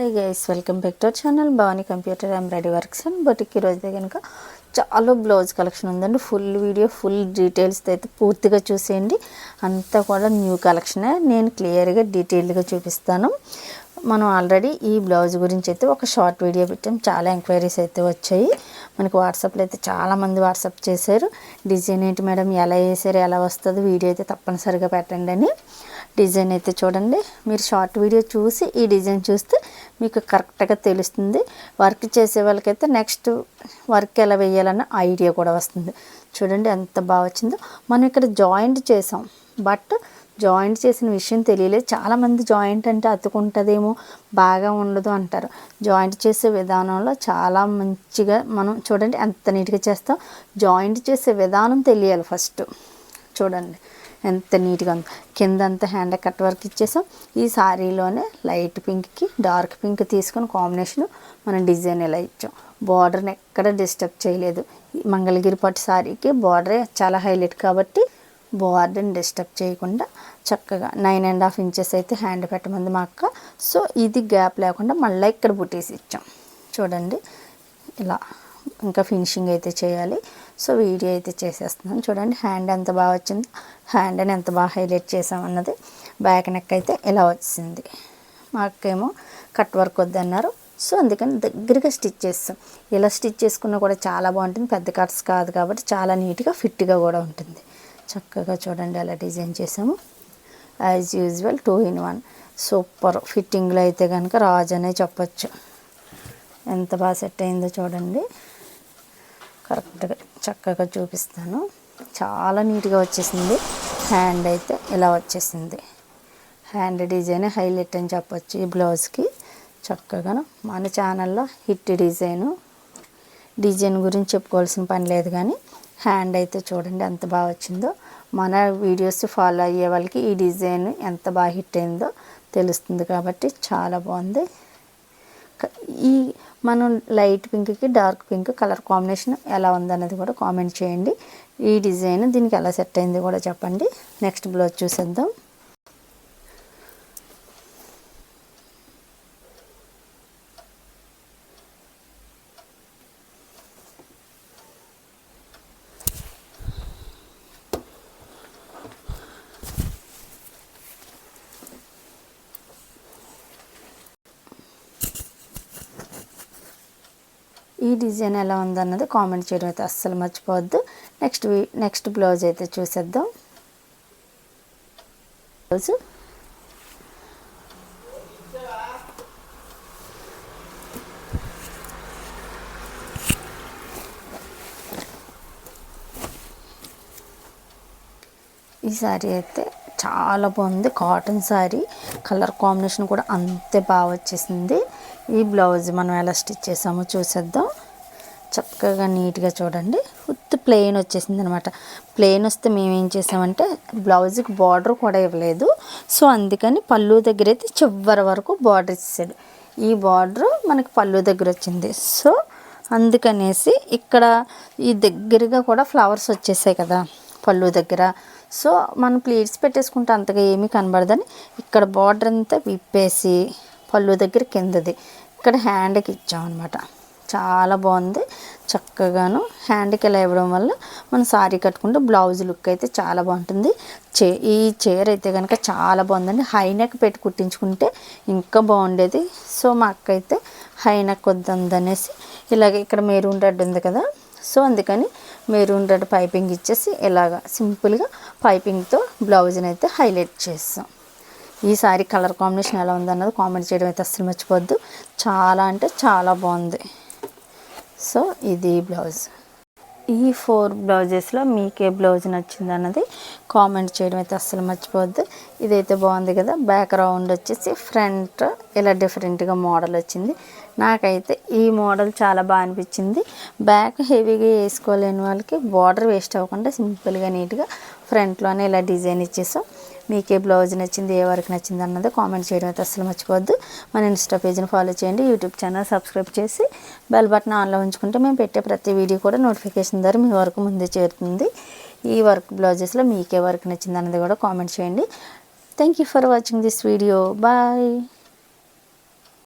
Hi guys welcome back to our channel Bhavani computer embroidery works and batik రోజు కనుక చాలా blouse collection ఉందండి. Full video full details అయితే పూర్తిగా చూసేయండి. అంతా కూడా న్యూ కలెక్షనే నేను క్లియర్గా డీటెయిల్డ్గా చూపిస్తాను. మనం ఆల్రెడీ ఈ బ్లౌజ్ గురించి అయితే ఒక షార్ట్ వీడియో పెట్టాం. చాలా ఎంక్వైరీస్ అయితే వచ్చాయి. మనకు వాట్సాప్లో అయితే చాలామంది వాట్సాప్ చేశారు. డిజైన్ ఏంటి మేడం ఎలా వేసారు? ఎలా వస్తుంది? వీడియో అయితే తప్పనిసరిగా పెట్టండి అని. డిజైన్ అయితే చూడండి. మీరు షార్ట్ వీడియో చూసి ఈ డిజైన్ చూస్తే మీకు కరెక్ట్గా తెలుస్తుంది. వర్క్ చేసే వాళ్ళకైతే నెక్స్ట్ వర్క్ ఎలా వేయాలన్న ఐడియా కూడా వస్తుంది. చూడండి ఎంత బాగా వచ్చిందో. మనం ఇక్కడ జాయింట్ చేసాం. బట్ జాయింట్ చేసిన విషయం తెలియలేదు. చాలామంది జాయింట్ అంటే అతుకుంటుందేమో బాగా ఉండదు అంటారు. జాయింట్ చేసే విధానంలో చాలా మంచిగా మనం చూడండి ఎంత నీట్గా చేస్తాం. జాయింట్ చేసే విధానం తెలియాలి ఫస్ట్. చూడండి. ఎంత నీట్గా ఉంది కింద అంతా హ్యాండ్ కట్ వర్క్ ఇచ్చేసాం. ఈ శారీలోనే లైట్ పింక్కి డార్క్ పింక్ తీసుకొని కాంబినేషన్ మనం డిజైన్ ఇలా ఇచ్చాం. బార్డర్ని ఎక్కడ డిస్టర్బ్ చేయలేదు. మంగళగిరి పట్టు శారీకి బార్డరే చాలా హైలైట్ కాబట్టి బార్డర్ని డిస్టర్బ్ చేయకుండా చక్కగా నైన్ అండ్ హాఫ్ ఇంచెస్ అయితే హ్యాండ్ పెట్టమంది మా అక్క. సో ఇది గ్యాప్ లేకుండా మళ్ళీ ఇక్కడ బుటీస్ ఇచ్చాం. చూడండి ఇలా ఇంకా ఫినిషింగ్ అయితే చేయాలి. సో వీడియో అయితే చేసేస్తున్నాను చూడండి హ్యాండ్ ఎంత బాగా వచ్చింది. హ్యాండ్ అని ఎంత బాగా హైలైట్ చేసామన్నది బ్యాక్ నెక్ అయితే ఇలా వచ్చింది. మాకేమో కట్ వర్క్ వద్దన్నారు. సో అందుకని దగ్గరగా స్టిచ్ చేస్తాం. ఇలా స్టిచ్ చేసుకున్నా కూడా చాలా బాగుంటుంది. పెద్ద కట్స్ కాదు కాబట్టి చాలా నీట్గా ఫిట్గా కూడా ఉంటుంది. చక్కగా చూడండి అలా డిజైన్ చేసాము. As usual two in one super. ఫిట్టింగ్లో అయితే కనుక రాజు అనే చెప్పచ్చు. ఎంత బాగా సెట్ అయిందో చూడండి. కరెక్ట్గా చక్కగా చూపిస్తాను. చాలా నీట్గా వచ్చేసింది. హ్యాండ్ అయితే ఇలా వచ్చేసింది. హ్యాండ్ డిజైన్ హైలైట్ అని చెప్పొచ్చు ఈ బ్లౌజ్కి. చక్కగా మన ఛానల్లో హిట్ డిజైను. డిజైన్ గురించి చెప్పుకోవాల్సిన పని లేదు కానీ హ్యాండ్ అయితే చూడండి ఎంత బాగా వచ్చిందో. మన వీడియోస్ ఫాలో అయ్యే వాళ్ళకి ఈ డిజైన్ ఎంత బాగా హిట్ అయిందో తెలుస్తుంది కాబట్టి చాలా బాగుంది. ఈ మనం లైట్ పింక్కి డార్క్ పింక్ కలర్ కాంబినేషన్ ఎలా ఉందన్నది కూడా కామెంట్ చేయండి. ఈ డిజైన్ దీనికి ఎలా సెట్ అయింది కూడా చెప్పండి. నెక్స్ట్ బ్లౌజ్ చూసేద్దాం. ఈ డిజైన్ ఎలా ఉందన్నది కామెంట్ చేయడం అయితే అస్సలు మర్చిపోవద్దు. నెక్స్ట్ నెక్స్ట్ బ్లౌజ్ అయితే చూసేద్దాం. బ్లౌజ్. ఈ శారీ అయితే చాలా బాగుంది. కాటన్ శారీ కలర్ కాంబినేషన్ కూడా అంతే బాగా వచ్చేసింది. ఈ బ్లౌజ్ మనం ఎలా స్టిచ్ చేసామో చూసేద్దాం. చక్కగా నీట్గా చూడండి. ఉత్తి ప్లెయిన్ వచ్చేసింది అనమాట ప్లెయిన్ వస్తే మేమేం చేసామంటే బ్లౌజ్కి బార్డర్ కూడా ఇవ్వలేదు. సో అందుకని పళ్ళు దగ్గర అయితే చివరి వరకు బార్డర్ ఇచ్చాడు ఈ బార్డర్ మనకి పళ్ళు దగ్గర వచ్చింది. సో అందుకనేసి ఇక్కడ ఈ దగ్గరగా కూడా ఫ్లవర్స్ వచ్చేసాయి కదా పళ్ళు దగ్గర. సో మనం ప్లీట్స్ పెట్టేసుకుంటే అంతగా ఏమీ కనబడదని ఇక్కడ బార్డర్ అంతా విప్పేసి పళ్ళు దగ్గర కిందది. ఇక్కడ హ్యాండ్కి ఇచ్చామన్నమాట చాలా బాగుంది. చక్కగాను హ్యాండ్కి ఇలా ఇవ్వడం వల్ల మనం సారీ కట్టుకుంటే బ్లౌజ్ లుక్ అయితే చాలా బాగుంటుంది. చే ఈ చీర అయితే కనుక చాలా బాగుందండి. హై నెక్ పెట్టి కుట్టించుకుంటే ఇంకా బాగుండేది. సో మా అక్క అయితే హై నెక్ వద్దందనేసి ఇలాగ ఇక్కడ మెరూన్ రెడ్ ఉంది కదా. సో అందుకని మెరూన్ రెడ్ పైపింగ్ ఇచ్చేసి ఇలాగా సింపుల్గా పైపింగ్తో బ్లౌజ్ని అయితే హైలైట్ చేస్తాం. ఈ సారీ కలర్ కాంబినేషన్ ఎలా ఉందన్నది కామెంట్ చేయడం అయితే అస్సలు మర్చిపోద్దు చాలా అంటే చాలా బాగుంది. సో ఇది బ్లౌజ్. ఈ ఫోర్ బ్లౌజెస్లో మీకే బ్లౌజ్ నచ్చింది అన్నది కామెంట్ చేయడం అయితే అస్సలు మర్చిపోవద్దు. ఇదైతే బాగుంది కదా బ్యాక్ రౌండ్ వచ్చేసి ఫ్రంట్ ఇలా డిఫరెంట్గా మోడల్ వచ్చింది. నాకైతే ఈ మోడల్ చాలా బాగా అనిపించింది. బ్యాక్ హెవీగా వేసుకోలేని వాళ్ళకి బార్డర్ వేస్ట్ అవ్వకుండా సింపుల్గా నీట్గా ఫ్రంట్లోనే ఇలా డిజైన్ ఇచ్చేసాం. మీకు ఏ బ్లౌజ్ నచ్చింది ఏ వరకు నచ్చింది అన్నది కామెంట్ చేయడం అయితే అసలు మర్చిపోవద్దు. మన ఇన్స్టా పేజ్ని ఫాలో చేయండి యూట్యూబ్ ఛానల్ సబ్స్క్రైబ్ చేసి బెల్ బటన్ ఆన్లో ఉంచుకుంటే మేము పెట్టే ప్రతి వీడియో కూడా నోటిఫికేషన్ ద్వారా మీ వరకు ముందే చేరుతుంది. ఈ వర్క్ బ్లౌజెస్లో మీకే వర్క్ నచ్చింది అన్నది కూడా కామెంట్ చేయండి. Thank you for watching this video bye